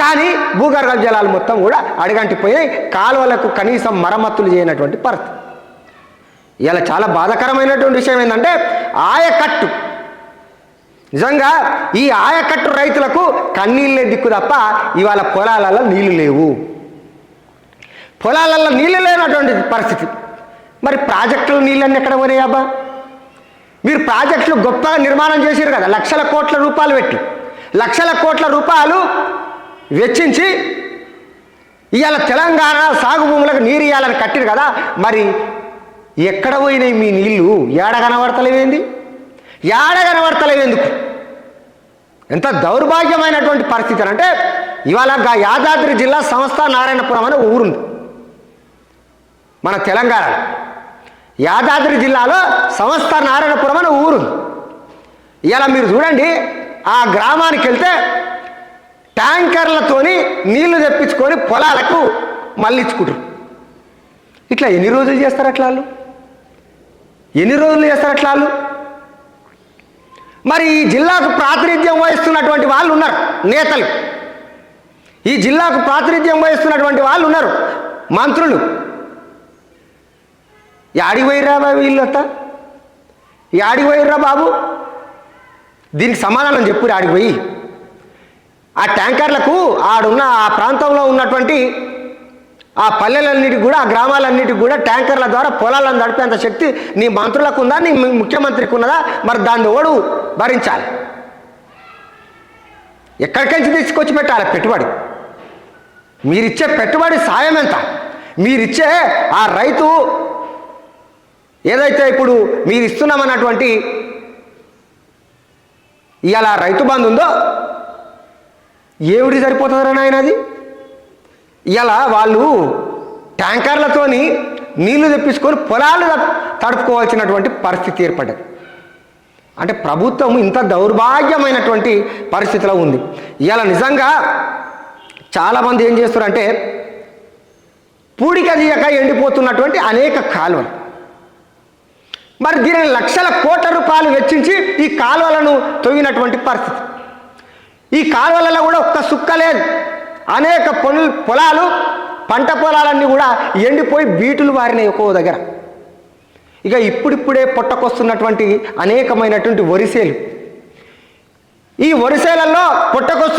కానీ భూగర్భ జలాలు మొత్తం కూడా అడగంటిపోయినాయి కాలువలకు కనీసం మరమ్మతులు చేయనటువంటి పరిస్థితి. ఇలా చాలా బాధాకరమైనటువంటి విషయం ఏంటంటే ఆయకట్టు. నిజంగా ఈ ఆయకట్టు రైతులకు కన్నీళ్ళే దిక్కు తప్ప ఇవాళ పొలాలలో నీళ్ళు లేవు. పొలాలలో నీళ్ళు లేనటువంటి పరిస్థితి. మరి ప్రాజెక్టులు నీళ్ళన్నీ ఎక్కడ పోయాబా మీరు ప్రాజెక్టులు గొప్పగా నిర్మాణం చేశారు కదా లక్షల కోట్ల రూపాయలు పెట్టి. లక్షల కోట్ల రూపాయలు వెచ్చించి ఇవాళ తెలంగాణ సాగు భూములకు నీరు ఇవ్వాలని కట్టిరు కదా మరి ఎక్కడ పోయినాయి మీ నీళ్ళు? ఏడ కనబడతలేవేంది? ఏడ కనబడతలేవు ఎంత దౌర్భాగ్యమైనటువంటి పరిస్థితి అంటే ఇవాళ యాదాద్రి జిల్లా సంస్థ నారాయణపురం అనే ఊరుంది. మన తెలంగాణ. యాదాద్రి జిల్లాలో సంస్థ నారాయణపురం అనే ఊరుంది. ఇలా మీరు చూడండి ఆ గ్రామానికి వెళ్తే ట్యాంకర్లతోని నీళ్ళు తెప్పించుకొని పొలాలకు మళ్ళించుకుంటారు. ఇట్లా ఎన్ని రోజులు చేస్తారు అట్లా వాళ్ళు? ఎన్ని రోజులు చేస్తారు అట్లా వాళ్ళు? మరి ఈ జిల్లాకు ప్రాతినిధ్యం వహిస్తున్నటువంటి వాళ్ళు ఉన్నారు నేతలు. ఈ జిల్లాకు ప్రాతినిధ్యం వహిస్తున్నటువంటి వాళ్ళు ఉన్నారు మంత్రులు. యాడికి పోయిర్రా బాబు వీళ్ళంతా? యాడికి పోయిర్రా బాబు? దీనికి సమాధానం చెప్పు ఆడికి పోయి. ఆ ట్యాంకర్లకు ఆడున్న ఆ ప్రాంతంలో ఉన్నటువంటి ఆ పల్లెలన్నిటికి కూడా ఆ గ్రామాలన్నిటికి కూడా ట్యాంకర్ల ద్వారా పొలాలను నడిపేంత శక్తి నీ మంత్రులకు ఉందా నీ ముఖ్యమంత్రికి ఉన్నదా? మరి దాన్ని ఓడు భరించాలి. ఎక్కడికైనా తీసుకొచ్చి పెట్టాలి? పెట్టుబడి. మీరిచ్చే పెట్టుబడి సాయం ఎంత? మీరిచ్చే ఆ రైతు ఏదైతే ఇప్పుడు మీరు ఇస్తున్నామన్నటువంటి ఇవాళ రైతు బంధు ఉందో ఏమిటి సరిపోతుందిరా నాయన అది? ఇలా వాళ్ళు ట్యాంకర్లతోని నీళ్ళు తెప్పించుకొని పొలాలు తడుపుకోవాల్సినటువంటి పరిస్థితి ఏర్పడ్డది. అంటే ప్రభుత్వం ఇంత దౌర్భాగ్యమైనటువంటి పరిస్థితిలో ఉంది. ఇలా నిజంగా చాలామంది ఏం చేస్తారంటే పూడిక తీయక ఎండిపోతున్నటువంటి అనేక కాలువలు. మరి దీనిని లక్షల కోట్ల రూపాయలు వెచ్చించి ఈ కాలువలను తొవ్వినటువంటి పరిస్థితి. ఈ కాలువలలో కూడా ఒక్క సుక్క లేదు. అనేక పనులు పొలాలు పంట పొలాలన్నీ కూడా ఎండిపోయి బీటులు వారినాయి ఒక్కో దగ్గర. ఇక ఇప్పుడిప్పుడే పొట్టకొస్తున్నటువంటి అనేకమైనటువంటి వరిసేలు. ఈ వరిసేలలో పుట్టకొస్తు